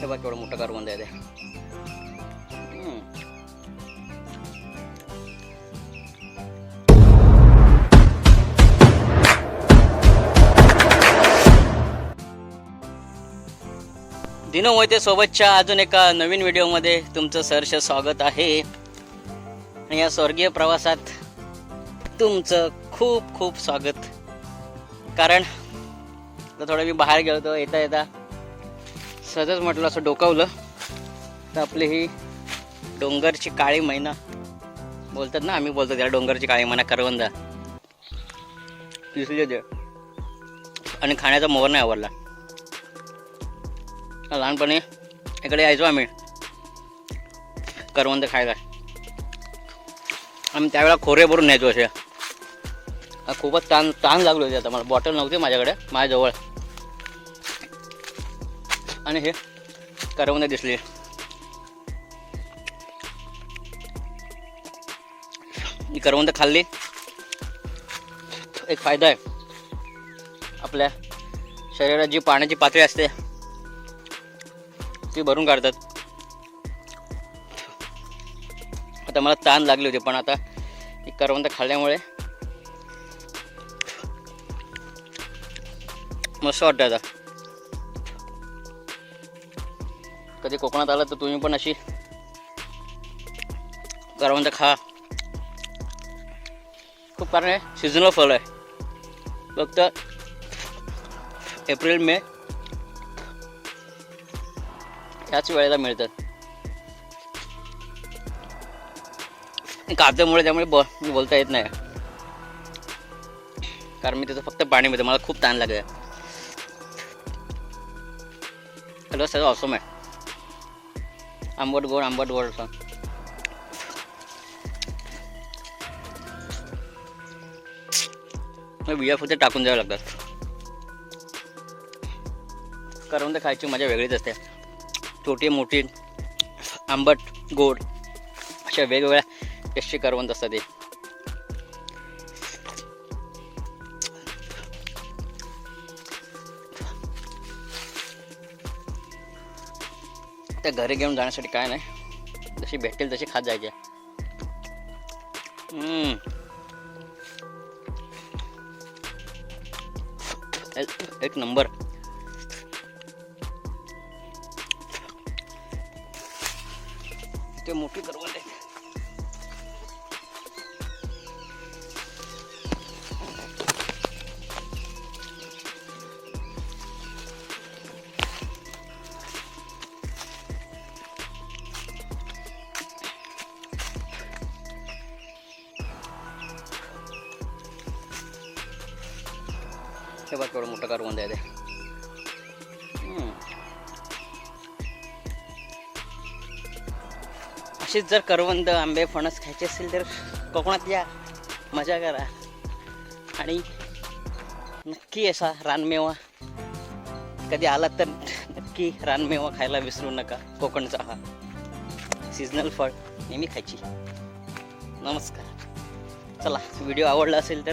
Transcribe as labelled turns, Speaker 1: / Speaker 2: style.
Speaker 1: हे बघ केवढं मोठं कारवंद आहे ते. दिनो मोहिते सोबतच्या अजून एका नवीन व्हिडिओमध्ये तुमचं सहर्ष स्वागत आहे. आणि या स्वर्गीय प्रवासात तुमचं खूप खूप स्वागत. कारण थोडं मी बाहेर गेलो होतो येता येता सहजच म्हटलं असं डोकावलं. तर आपली ही डोंगरची काळी मैना. बोलतात ना आम्ही बोलतो त्याला डोंगरची काळी मैना करवंदा. दिसली ते. आणि खाण्याचा मोहर नाही आवडला लहानपणी इकडे यायचो आम्ही. करवंद खायला. आम्ही त्यावेळेला खोरे भरून न्यायचो असे. खूपच ताण ताण लागलो होते आता. मला बॉटल नव्हती माझ्याकडे माझ्याजवळ. आणि हे करवंद दिसली. करवंद खाल्ली. एक फायदा आहे. आपल्या शरीरात जी पाण्याची पातळी असते ती भरून काढतात. आता मला ताण लागली होती पण आता ही करवंद खाल्ल्यामुळे मस्त वाटतं आता. कधी कोकणात आला तर तुम्ही पण अशी करवंद खा. खूप कारण आहे सिजनल फळ आहे. फक्त एप्रिल मे ह्याच वेळेला मिळतात. कागदामुळे त्यामुळे ब बोलता येत नाही. कारण मी त्याचं फक्त पाणी मिळतं मला खूप ताण लागेल. हॅलो सगळं ऑसम आहे. आंबट गोड आंबट गोड. असं बिया फक्त टाकून द्यावं लागतात. करवंद खायची मजा वेगळीच असते. छोटी मोठी आंबट गोड अशा वेगवेगळ्या टेस्टची करवंद असतात ते. त्या घरी घेऊन जाण्यासाठी काय नाही. जशी भेटेल तशी खात जायचे. हम्म. एक- नंबर. ते मोठी करवंद आहे हे बघ केवढं मोठं करवंद आहे ते अशीच जर करवंद आंबे फणस खायचे असेल तर कोकणात या. मजा करा. आणि नक्की असा रानमेवा. कधी आला तर नक्की रानमेवा खायला विसरू नका. कोकणचा हा. सीजनल फळ नेहमी खायची. नमस्कार. चला व्हिडिओ आवडला असेल तर